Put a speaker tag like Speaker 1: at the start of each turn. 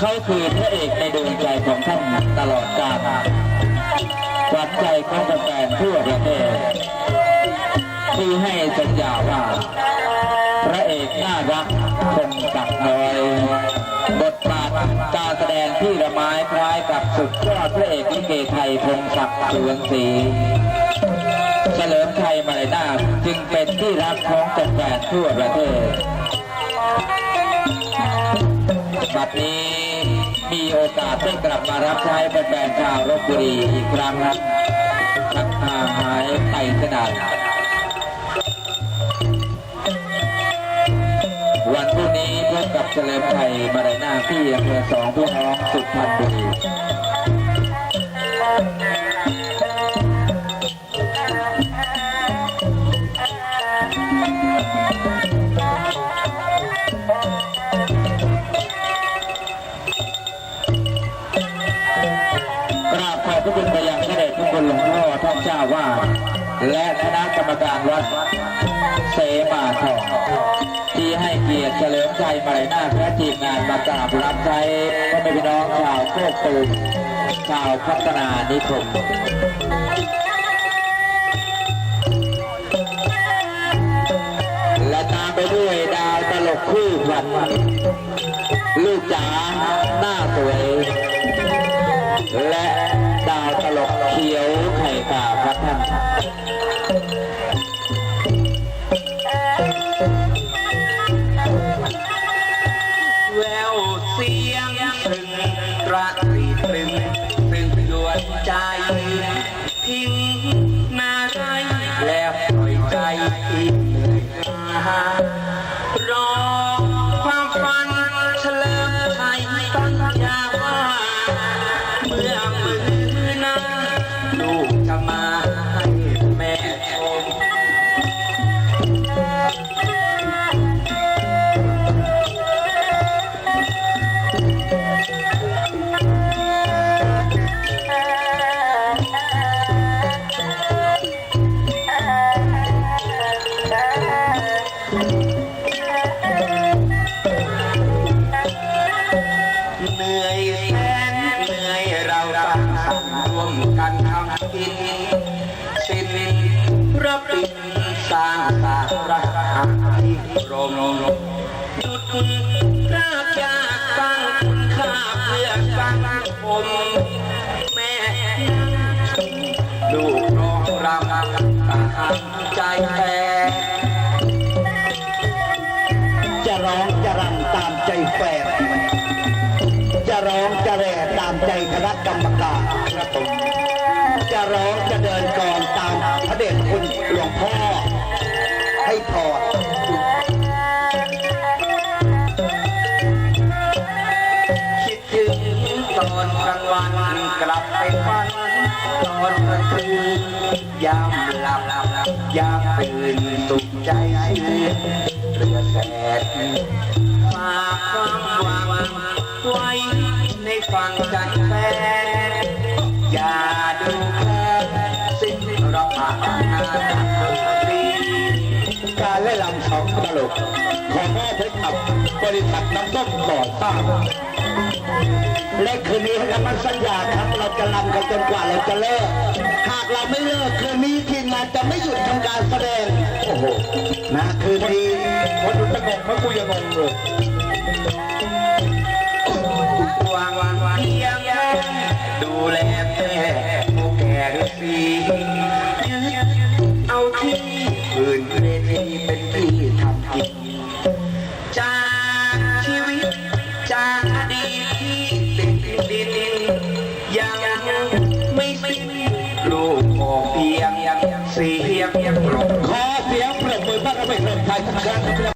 Speaker 1: เขาคือพระเอกในดวงใจของท่านตลอดกาลขวัญใจของแฟนทั่วประเทศที่ให้สัญญาว่า พระเอกน่ารักคงตักน้อยบทบาทการแสดงที่ละไม้คล้ายกับสุดยอดพระเอกลิเกไทยพงศักดิ์สุวรรณศรีเฉลิมไทยมาลายนาจึงเป็นที่รักของแฟนทั่วประเทศบัดนี้ มีโอกาสได้กลับมารับใช้แฟนๆชาวรบบุรีอีกครั้งครับทักท่างหายไปขนาดวันพรุ่งนี้พบกับเฉลิมไทยมาในหนาที่อำเภอสองพี่น้องสุพรรณบุรี พระคุณไปยังพระเดชพระคุณหลวงพ่อท่านเจ้าวาดและคณะกรรมการวัดเสมาทองที่ให้เกียรติเฉลิมชัยมาลัยนาถและทีมงานมากราบรับใช้พ่อแม่พี่น้องชาวโคกตูมชาวพัฒนานิคมและตามไปด้วยดาวตลกคู่ขวัญลูกจ๋าหน้าสวยและาวตลกเขียวไข่กาครับท่าน
Speaker 2: แววเสียงตึงระรีตึงตึงดวงใจ ทิ้งนาไรแล้วปล่อยใจที่เหนื่อ รับปินสร้างสาระที่รมหยุดรากยาตั้งคุณค่าเพื่อสังคมแม่ลูกร้องรำตามใจแฟน
Speaker 3: จะร้องจะรำตามใจแฟนจะร้องจะแร่ตามใจคณะกรรมการจะร้องจะเดินก่อน คุณหลวงพ่อ ให้ถอด
Speaker 2: คิดถึงตอนกลางวันกลับไปฝันตอนกลางคืนยามหลับยามตื่นสุขใจชื่นเรือแสดฝากความหวังไว้ในฟังใจแฟน
Speaker 3: การเล่นลำสองตลกขอมอบให้กับบริษัทน้ำส้มก่อสร้างและคืนนี้ให้คำมั่นสัญญาครับเราจะลำกันจนกว่าเราจะเลิก หากเราไม่เลิกคืนนี้ทีมงานจะไม่หยุดทำการแสดง โอ้โห นะคืนนี้
Speaker 4: คนดูจะงงไหมกูยังงงเลย
Speaker 2: วางวางวางเลี้ยงดูแลแม่ผู้แก่ฤาษี เวทีเป็นที่ทำกินจากชีวิต จากอดีตที่ติดดินยังไม่สิ้นลูกขอเพียงเสียงปรบ
Speaker 3: ขอเสียงปรบมือต้อนรับให้เคยทุกครั้ง